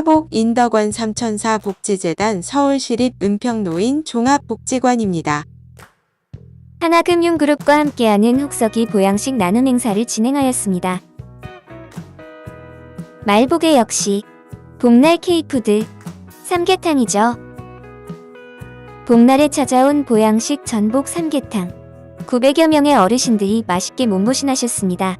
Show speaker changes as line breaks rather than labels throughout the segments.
사복 인덕원 삼천사 복지재단 서울시립 은평노인 종합복지관입니다.
하나금융그룹과 함께하는 혹서기 보양식 나눔 행사를 진행하였습니다. 말복의 역시 복날 K푸드 삼계탕이죠. 복날에 찾아온 보양식 전복 삼계탕 900여 명의 어르신들이 맛있게 몸보신하셨습니다.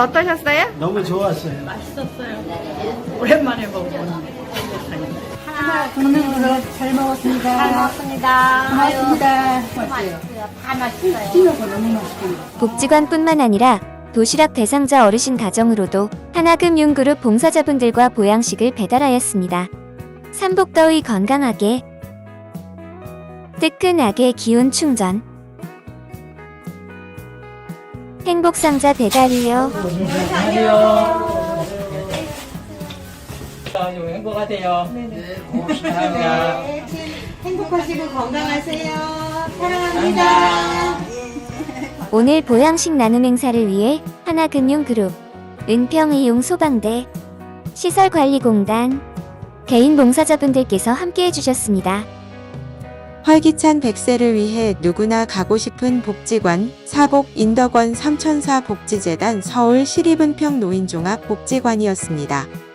어떠셨어요?
너무 좋았어요.
오랜만에 먹고
국민으로 잘 먹었습니다. 잘 먹었습니다. 고맙습니다. 맛있어요. 다 맛있어요. 찐하고 너무 맛있고.
복지관뿐만 아니라 도시락 대상자 어르신 가정으로도 하나금융그룹 봉사자분들과 보양식을 배달하였습니다. 삼복더위 건강하게 뜨끈하게 기운 충전 행복상자 배달이요.
안녕하세요. 좀 행복하세요. 네, 고맙습니다.
행복하시고 건강하세요. 사랑합니다.
오늘 보양식 나눔 행사를 위해 하나금융그룹, 은평의용 소방대, 시설관리공단, 개인 봉사자분들께서 함께 해주셨습니다.
활기찬 100세를 위해 누구나 가고 싶은 복지관 사복 인덕원 삼천사 복지재단 서울 시립은평 노인종합 복지관이었습니다.